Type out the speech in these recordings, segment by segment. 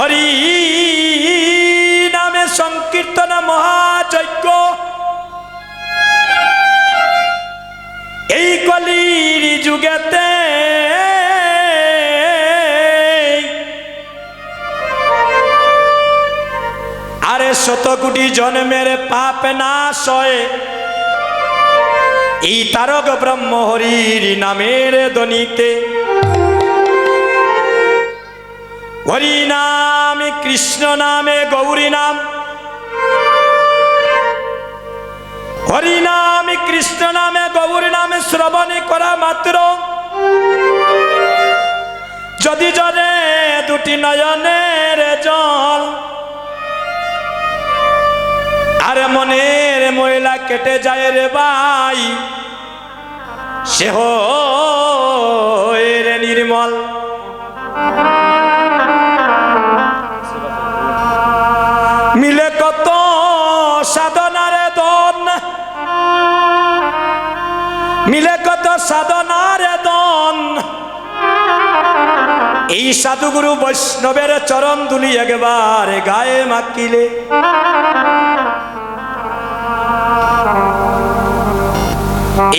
হরি নামে সংকীর্তন মহাযজ্ঞ। এই কলির যুগেতে আরে শত কোটি জন্মের পাপ নাশ হয়। এই তারক ব্রহ্ম হরির নামের দনিতে হরি নামে কৃষ্ণ নামে গৌরী নাম। হরি নামে কৃষ্ণ নামে গৌরী নামে শ্রবণ করা মাত্র। যদি জনে দুটি নয়নের জল, আরে মনের ময়লা কেটে যায় রে ভাই, সে রে নির্মল। সাধনারে দন মিলে কত সাধনারে দন এই সাধুগুরু বৈষ্ণবের চরণ দুলি একবার গায়ে মাকিলে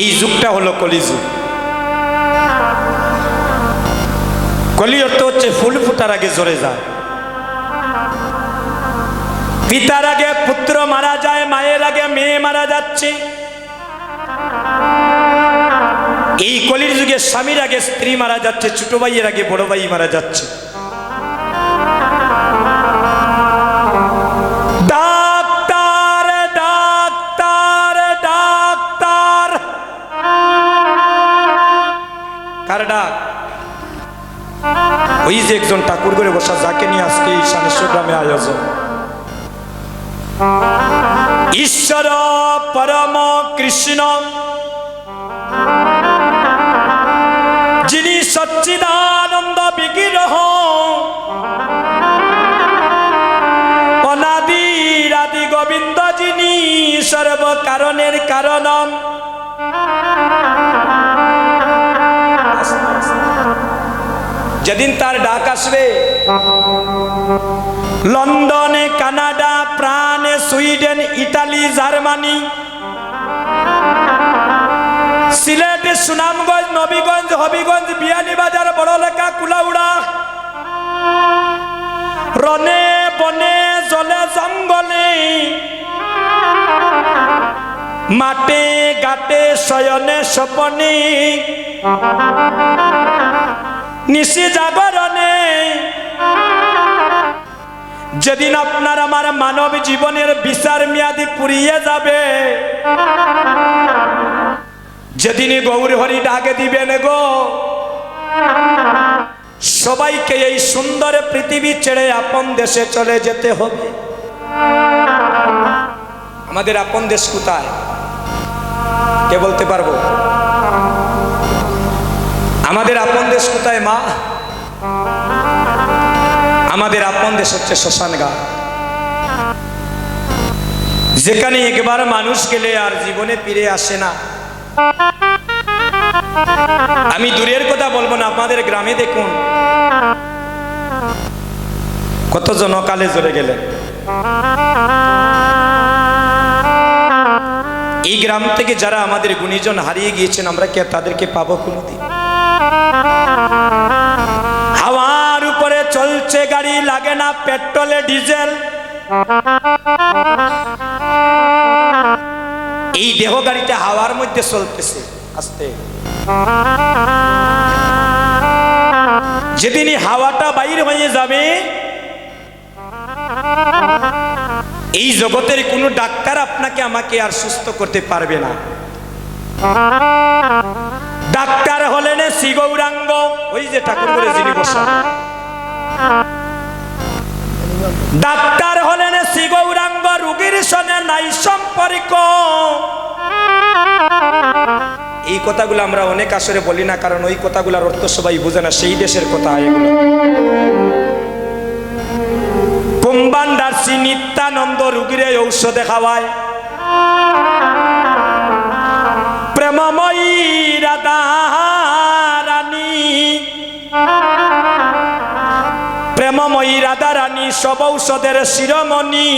এই যুগটা হলো কলিযুগ। কলি অর্থ হচ্ছে ফুল ফুটার আগে জোরে যায়। পিতার আগে পুত্র মারা যায়, মায়ের আগে মেয়ে মারা যাচ্ছে। এই কলির যুগে স্বামীর আগে স্ত্রী মারা যাচ্ছে, ছোট ভাইয়ের আগে বড় ভাই মারা যাচ্ছে। ডাক্তার কার ওই যে একজন ঠাকুর করে বসা, যাকে নিয়ে আজকে এই শানেশ্বর গ্রামে আয়োজন। ঈশ্বর পরম কৃষ্ণ। যিনি সচ্চিদানন্দ বিগ্রহ। অনাদির আদি গোবিন্দ যিনি সর্ব কারণের কারণম যেদিন তার ডাক আসবে, লন্ডনে, কানাডা সুইডেন ইটালি জার্মানি। সিলেটে সুনামগঞ্জ, নবীগঞ্জ, হবিগঞ্জ, বিয়ানীবাজার, বড়লেখা, কুলাউড়া। রনে বনে, জলে জঙ্গলে। মাটে গাটে শয়নে, স্বপনে। নিশি জাগরণে যেদিন আপনার আমার মানব জীবনের বিচার মেয়াদি পুরিয়ে যাবে যেদিন গৌর হরি ডাকে দিবেন গো, সবাইকে এই সুন্দর পৃথিবী ছেড়ে আপন দেশে চলে যেতে হবে। আমাদের আপন দেশ কোথায়? কে বলতে পারব? আমাদের আপন দেশ কোথায় মা? আমাদের আপন দেশ হচ্ছে শ্মশান গা যেখানে একবার মানুষ গেলে আর জীবনে ফিরে আসে না। আমি দূরের কথা বলব না, আপনাদের গ্রামে দেখুন। কত জনকালে জড়ে গেলেন। এই গ্রাম থেকে যারা আমাদের গুণীজন হারিয়ে গিয়েছেন, আমরা কে তাদেরকে পাবো কোনোদিন? চলছে গাড়ি, লাগে না পেট্রোলে ডিজেল। এই দেহ গাড়িটা হাওয়ার মধ্যে চলতেছে, আস্তে। যেদিন হাওয়াটা বাইর হয়ে যাবে, এই জগতের কোনো ডাক্তার আপনাকে আমাকে আর সুস্থ করতে পারবে না। ডাক্তার হলেন শ্রী গৌরাঙ্গ ওই যে ঠাকুর করে যিনি বসা। ডাক্তার হলেন শ্রী গৌরাঙ্গ রুগীর সঙ্গে নাই সম্পর্ক। এই কথাগুলো আমরা অনেক আসরে বলি না, কারণ ওই কথাগুলোর অর্থ সবাই বুঝে না, সেই দেশের কথা কুম্বান্ডার শ্রী নিত্যানন্দ রুগীরে ঔষধে খাওয়ায়। প্রেমময়ী রাধা সব ঔষধের শিরোমণি।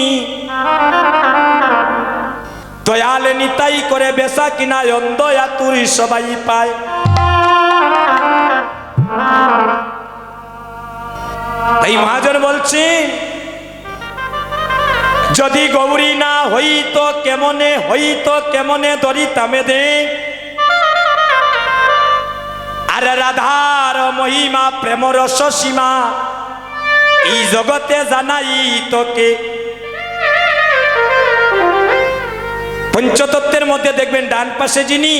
দয়ালে নিতাই করে বেসা কিনা অন্দয়া তুরি সবাই পায়। এই মহাজন বলছেন যদি গৌরী না হইত, কেমনে হইত, কেমনে দরিতামে দে আর রাধার মহিমা প্রেম রস সীমা এই জগতে জানাই তোকে। পঞ্চতত্ত্বের মধ্যে দেখবেন ডান পাশে যিনি,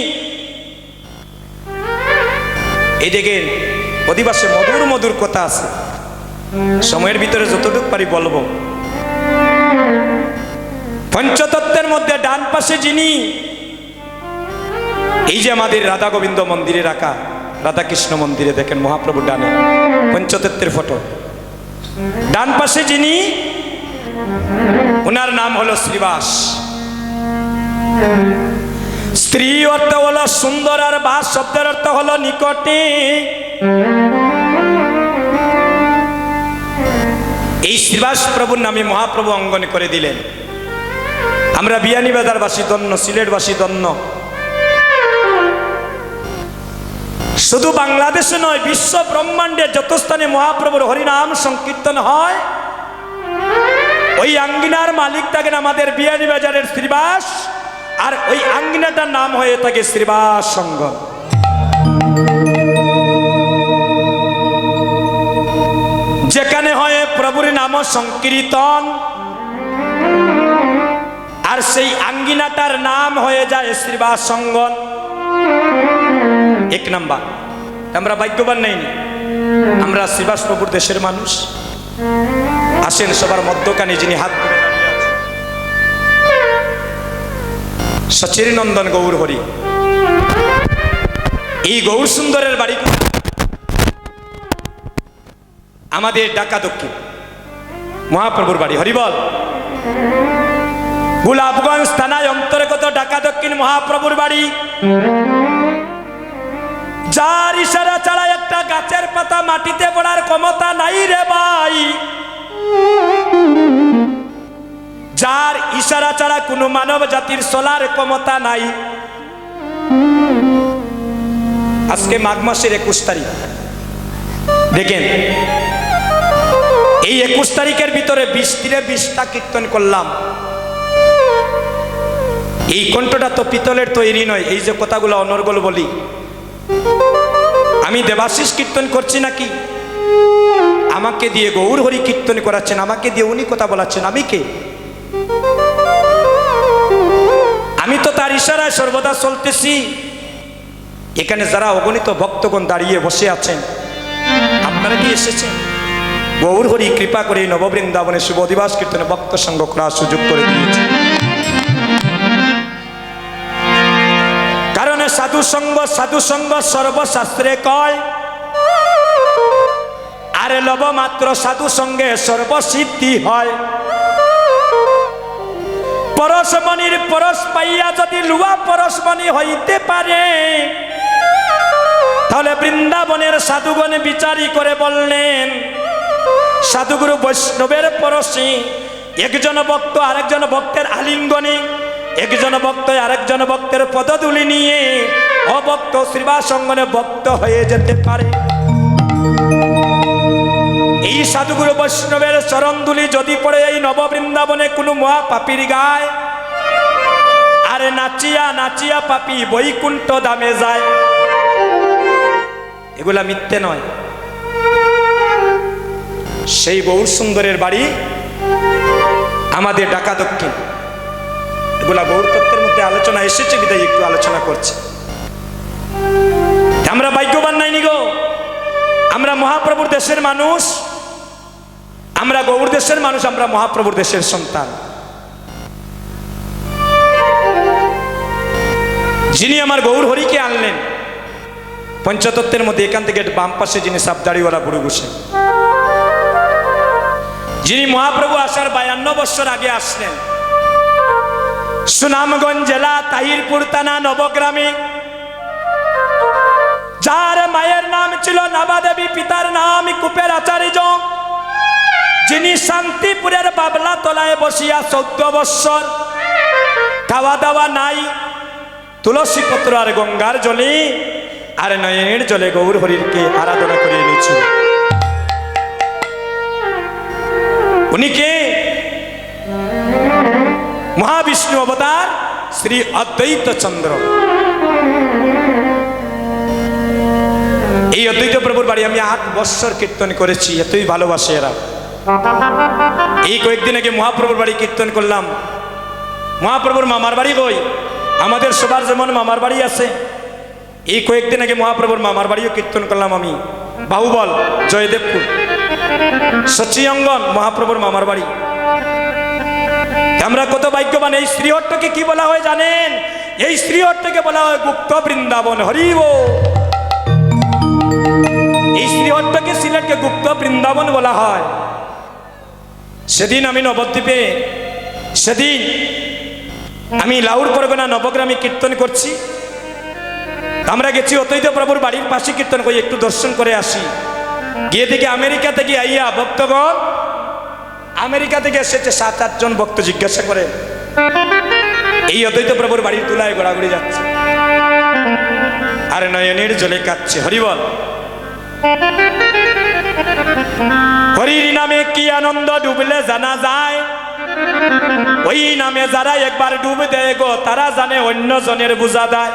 এই দেখেন, অধিবাসে মধুর মধুর কথা আছে। সময়ের ভিতরে যতটুকু পারি বলব। পঞ্চতত্ত্বের মধ্যে ডান পাশে যিনি, এই যে আমাদের রাধা গোবিন্দ মন্দিরে রাখা, রাধা কৃষ্ণ মন্দিরে দেখেন মহাপ্রভু ডানে, পঞ্চতত্ত্বের ফটো। ডান পাশে যিনি ওনার নাম হলো শ্রীবাস। স্ত্রী অর্থ হলো সুন্দর আর বাস, শব্দের অর্থ হলো নিকটে। এই শ্রীবাস প্রভুর নামে মহাপ্রভু অঙ্গন করে দিলেন। আমরা বিয়ানীবাজারবাসী দন্য সিলেটবাসী দন্য শুধু বাংলাদেশে নয়, বিশ্ব ব্রহ্মাণ্ডে যত স্থানে মহাপ্রভুর হরিনাম সংকীর্তন হয়, ওই আঙ্গিনার মালিক থাকেন আমাদের বিয়ানীবাজারের শ্রীবাস, আর ওই আঙ্গিনাটার নাম হয়ে থাকে শ্রীবাস সংঘ যেখানে হয় প্রভুর নাম সংকীর্তন, আর সেই আঙ্গিনাটার নাম হয়ে যায় শ্রীবাস সঙ্গন এক নাম্বার। আমরা ভাগ্যবান নেইনি আমরা শ্রীবাস প্রভুর দেশের মানুষ। আসেন সবার মধ্যখানে যিনি হাত ধরে দাঁড়িয়ে আছেন। সচির নন্দন গৌর হরি। এই গৌর সুন্দরের বাড়ি? আমাদের ডাকা দক্ষিণ। মহাপ্রভুর বাড়ি। হরিবল গুলাবগঞ্জ থানায় অন্তর্গত ঢাকা দক্ষিণ মহাপ্রভুর বাড়ি। যার ইশারা ছাড়া একটা গাছের পাতা মাটিতে পড়ার ক্ষমতা নাই রে ভাই। যার ইশারা ছাড়া কোনো মানব জাতির চলার ক্ষমতা নাই। আজকে মাঘ মাসের একুশ তারিখ। দেখেন, এই একুশ তারিখের ভিতরে বিশ দিনে বিশটা কীর্তন করলাম। এই কণ্ঠটা তো পিতলের তৈরি নয়, এই যে কথাগুলো অনর্গল বলি। আমি দেবাশিস কীর্তন করছি নাকি? আমাকে দিয়ে গৌর হরি কীর্তন করাচ্ছেন, আমাকে দিয়ে উনি কথা বলাচ্ছেন, আমি কে? আমি তো তার ইশারায় সর্বদা চলতেছি। এখানে যারা অগণিত ভক্তগণ দাঁড়িয়ে বসে আছেন, আপনারা কি এসেছেন? গৌর হরি কৃপা করে নববৃন্দাবনে শুভ অধিবাস কীর্তনে ভক্ত সঙ্গ করার সুযোগ করে দিয়েছে কারণ সাধু সঙ্গ সাধু সঙ্গ সর্বশাস্ত্রে কয়। আরে লব মাত্র সাধু সঙ্গে সর্বসিদ্ধি হয়। পরশমণির পরশ পাইয়া যদি লুয়া পরশমণি হইতে পারে, তাহলে বৃন্দাবনের সাধুগণ বিচারি করে বললেন, সাধুগুরু বৈষ্ণবের পরশে, একজন ভক্ত আরেকজন ভক্তের আলিঙ্গনে একজন ভক্ত আরেকজন ভক্তের পদধূলি নিয়ে অভক্ত শ্রীবাসঙ্গনে ভক্ত হয়ে যেতে পারে। এই সাধুগুরু বৈষ্ণবের চরণধুলি যদি পড়ে এই নববৃন্দাবনে কোনো মহা পাপির গায়, আরে নাচিয়া নাচিয়া পাপি বৈকুণ্ঠ দামে যায়। এগুলা মিথ্যে নয়। সেই গৌর সুন্দরের বাড়ি আমাদের ঢাকা দক্ষিণ। এগুলা গৌর তত্ত্বের মধ্যে আলোচনা এসেছে, বিদায় একটু আলোচনা করছি। আমরা ভাগ্যবান নাইনি গো। আমরা মহাপ্রভুর দেশের মানুষ। আমরা গৌর দেশের মানুষ, আমরা মহাপ্রভুর দেশের সন্তান। যিনি আমার গৌর হরিকে আনলেন, পঞ্চতত্ত্বের মধ্যে এখান থেকে বাম পাশে যিনি সাবদাড়িওয়ালা বুড়ো বসে যিনি মহাপ্রভু আসার বায়ান্ন বছর আগে আসলেন সুনামগঞ্জ জেলা তাহিরপুর থানা নবগ্রামে। যার মায়ের নাম ছিল নাবাদেবী, পিতার নাম কুপের আচার্য। যিনি শান্তিপুরের বাবলা তলায় বসিয়া চৌদ্দ বৎসর খাওয়া দাওয়া নাই, তুলসী পত্র আর গঙ্গার জলে আর নয়নের জলে গৌর হরিরকে আরাধনা করে এনেছিল উনি কে? মহাবিষ্ণু অবতার শ্রী অদ্বৈত চন্দ্র। এই অদ্বৈত প্রভুর বাড়ি আমি আট বৎসর কীর্তন করেছি, এতই ভালোবাসে এরা। এই কয়েকদিন আগে মহাপ্রভুর বাড়ি কীর্তন করলাম। মহাপ্রভুর মামার বাড়ি কই? আমাদের সবার যেমন মামার বাড়ি আছে। এই কয়েকদিন আগে মহাপ্রভুর মামার বাড়িও কীর্তন করলাম আমি। বাহুবল, জয়দেবপুর। সচিয়ঙ্গন, মহাপ্রভুর মামার বাড়ি। আমরা কত ভাগ্যবান, এই শ্রীহট্টকে কি বলা হয় জানেন? এই শ্রীহট্টকে বলা হয় গুপ্ত বৃন্দাবন হরিব এই শ্রীহট্টকে সিলেটকে গুপ্ত বৃন্দাবন বলা হয়। সেদিন আমি নবদ্বীপে, সেদিন আমি লাউর পরগনা নবগ্রামে কীর্তন করছি। আমরা গেছি অতৈত প্রভুর বাড়ির পাশে কীর্তন করি, একটু দর্শন করে আসি। গিয়ে দেখি আমেরিকা থেকে আইয়া ভক্তগণ আমেরিকা থেকে এসেছে সাত, আটজন ভক্ত জিজ্ঞাসা করে, এই অদ্বৈত প্রভুর বাড়ির তুলায় ঘোরাঘুরি যাচ্ছে? আর নয়নের জলে কাচ্ছে হরিবল হরির নামে কি আনন্দ ডুবলে জানা যায়? ওই নামে যারা একবার ডুব দেয় গো, তারা জানে অন্য জনের বোঝা দেয়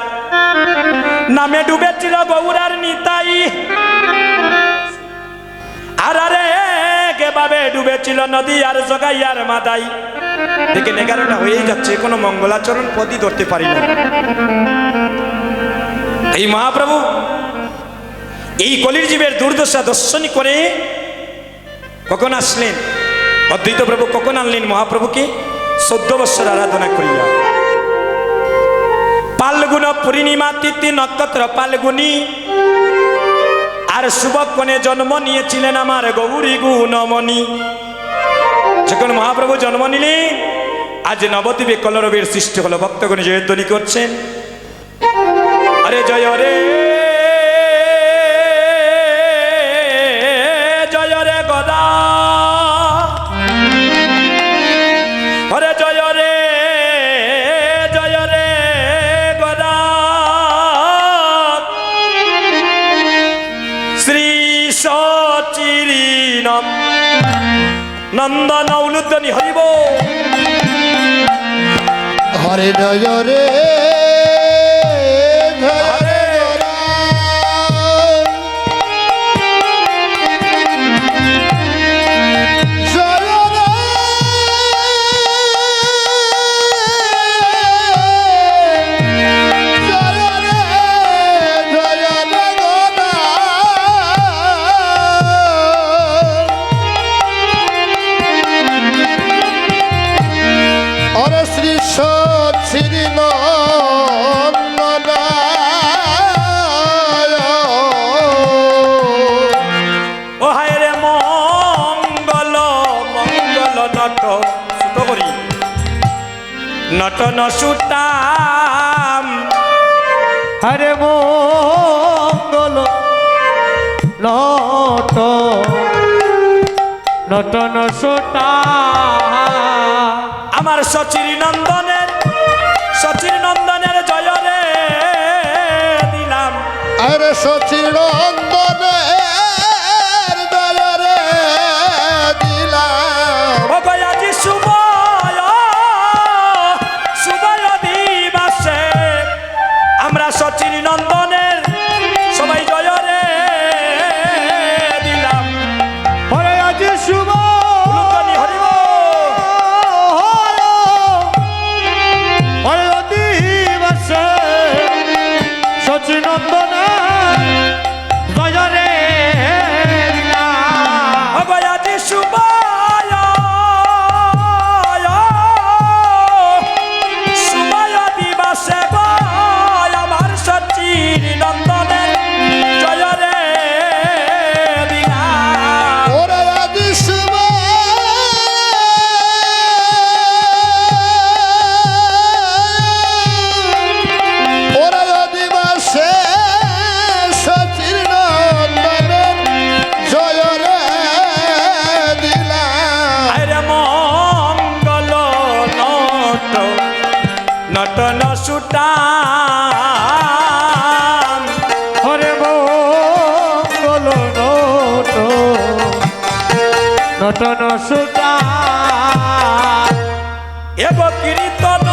নামে ডুবেছিল গৌরার নিতাই। আর আরে কেভাবে ডুবেছিল নদী আর জগাইয়ার মাদাই। দেখেন, এগারোটা হয়েই যাচ্ছে, কোনো মঙ্গলাচরণ পদই ধরতে পারি না এই মহাপ্রভু, এই কলির জীবের দুর্দশা দর্শনী করে কখন আসলেন? অদ্বৈত প্রভু কখন আনলেন মহাপ্রভুকে? চোদ্দ বৎসর আরাধনা করিয়া। পালগুন পূর্ণিমা তিথি নক্ষত্র পালগুনি আর শুভক্ষণে জন্ম নিয়েছিলেন আমার গৌরী গুণমণি। যখন মহাপ্রভু জন্ম নিলেন, আজ নবদ্বীপে কলরবের সৃষ্টি হলো। ভক্তগণ জয়ধ্বনি করছেন। আরে জয় রে নন্দন উলুদ্দনি হরিব হরে জয় রে। করি। নটন সুতাম। হরে মঙ্গল নট নটন সোটা আমার সচির নন্দনের সচির নন্দনের জয় রে দিলাম। আরে সচির নন্দনের এব কীর্তন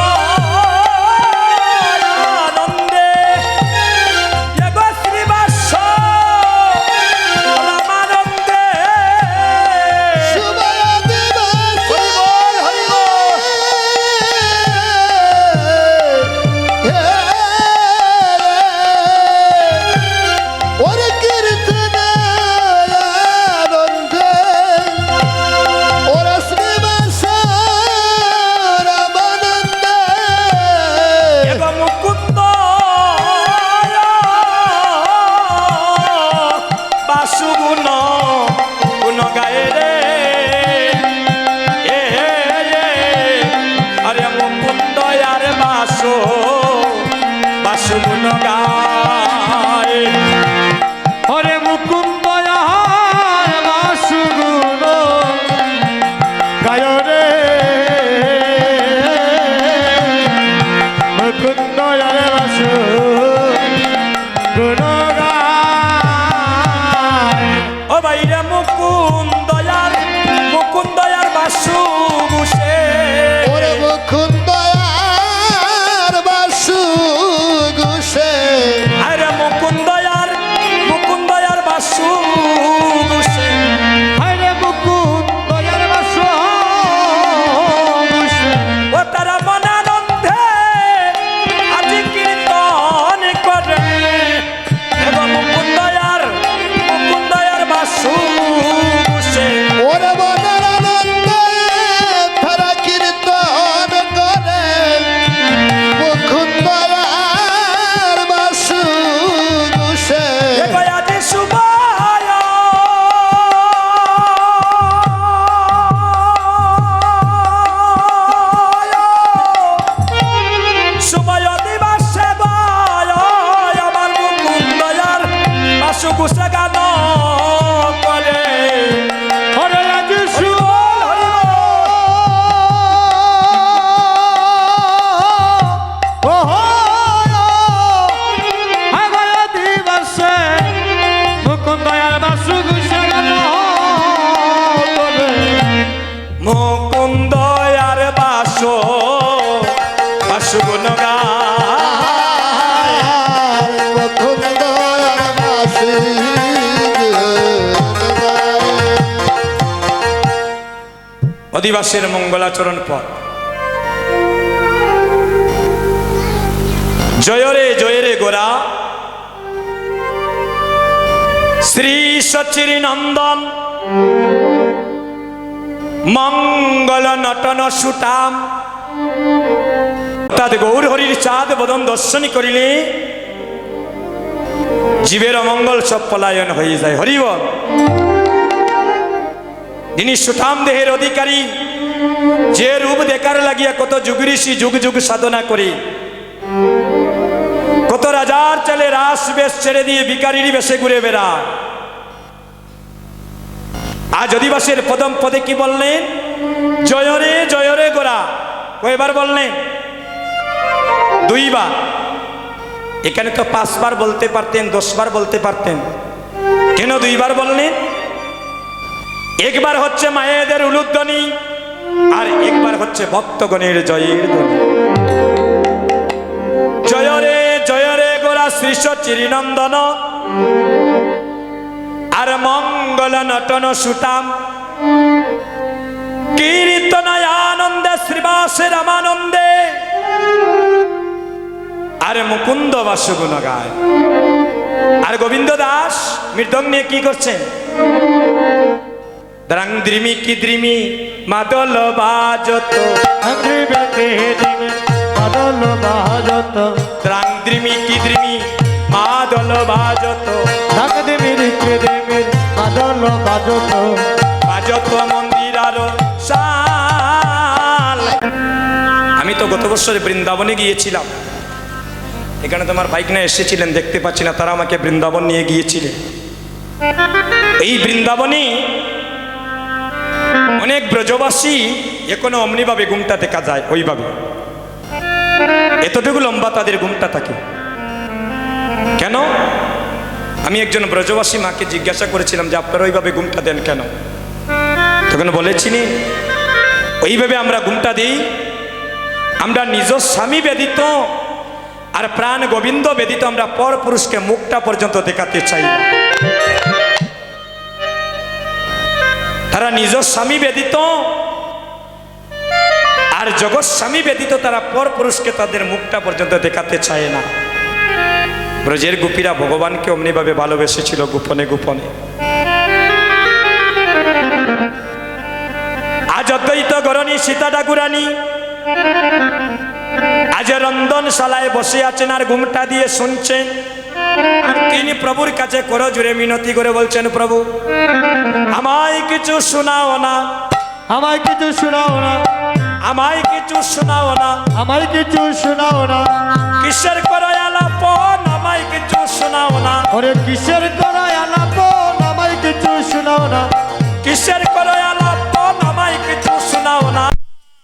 I অধিবাসের মঙ্গলাচরণ পথ জয়রে জয়রে গোরা। শ্রী সচির নন্দন মঙ্গল নটন সুটাম অর্থাৎ গৌর হরির চাঁদ বদন দর্শনী করিলে জীবের অমঙ্গল সব পলায়ন হয়ে যায়। হরিবল। যিনি সুঠাম দেহের অধিকারী, যে রূপ দেখার লাগিয়া কত যুগ ঋষি যুগ যুগ সাধনা করি। কত রাজার চলে রাস বেশ ছেড়ে দিয়ে ভিকারির বেশে ঘুরে বেড়া। আজ অধিবাসের পদম পদে কি বললেন? জয়রে জয়রে গোরা। কয়বার বললেন? দুইবার। এখানে তো পাঁচবার বলতে পারতেন, দশবার বলতে পারতেন। কেন দুইবার বললেন? একবার হচ্ছে মায়েদের উলুধ্বনি, আর একবার হচ্ছে ভক্তগণের জয়ের ধ্বনি। জয় রে জয় রে গোরা শ্রীষ চিরিনন্দন, আর মঙ্গল নটন সুতাম। কীর্তনয় আনন্দে শ্রীবাসে রামানন্দে, আর মুকুন্দ বাসগুণ গায়। আর গোবিন্দ দাস মৃদং নিয়ে কি করছেন? দ্রাং দ্রিমি কি দ্রিমি? মাদল বাজত। দ্রাং দ্রিমি কি দ্রিমি? মাদল বাজত। বাজত। মন্দির আর শাল আমি তো গত বছরে বৃন্দাবনে গিয়েছিলাম। এখানে তোমার বাইক না এসেছিলেন দেখতে পাচ্ছি না তারা আমাকে বৃন্দাবন নিয়ে গিয়েছিলেন এই বৃন্দাবনে অনেক ব্রজবাসী এখনও অমনিভাবে ঘুমটা দেখা যায়, ওইভাবে। এতটুকু লম্বা তাদের ঘুমটা থাকে। কেন? আমি একজন ব্রজবাসী মাকে জিজ্ঞাসা করেছিলাম যে, আপনারা ওইভাবে ঘুমটা দেন কেন? তখন বলেছিনি, ওইভাবে আমরা ঘুমটা দিই, আমরা নিজ স্বামী ব্যতীত আর প্রাণ গোবিন্দ ব্যতীত আমরা পর পুরুষকে মুখটা পর্যন্ত দেখাতে চাই না। তারা নিজ স্বামী ব্যতীত, আর জগৎ স্বামী ব্যতীত তারা পর পুরুষকে তাদের মুখটা পর্যন্ত দেখাতে চায় না। ব্রজের গোপীরা ভগবানকে অমনিভাবে ভালোবেসেছিল গোপনে গোপনে। আজ অদ্বৈত গরণী সীতা ঠাকুরানী, আজ রন্ধনশালায় বসে আছেন আর ঘুমটা দিয়ে শুনছেন। তিনি প্রভুর কাছে করো জুড়ে মিনতি করে বলছেন প্রভু আমায় কিছু শোনাও না। আমায় কিছু শোনাও না। আমায় কিছু শোনাও না। আমায় কিছু শোনাও না। কিসের করো আলাপন? আমায় কিছু শোনাও না। ওরে কিসের করায় আলাপ আমায় কিছু শোনাও না। কিসের করো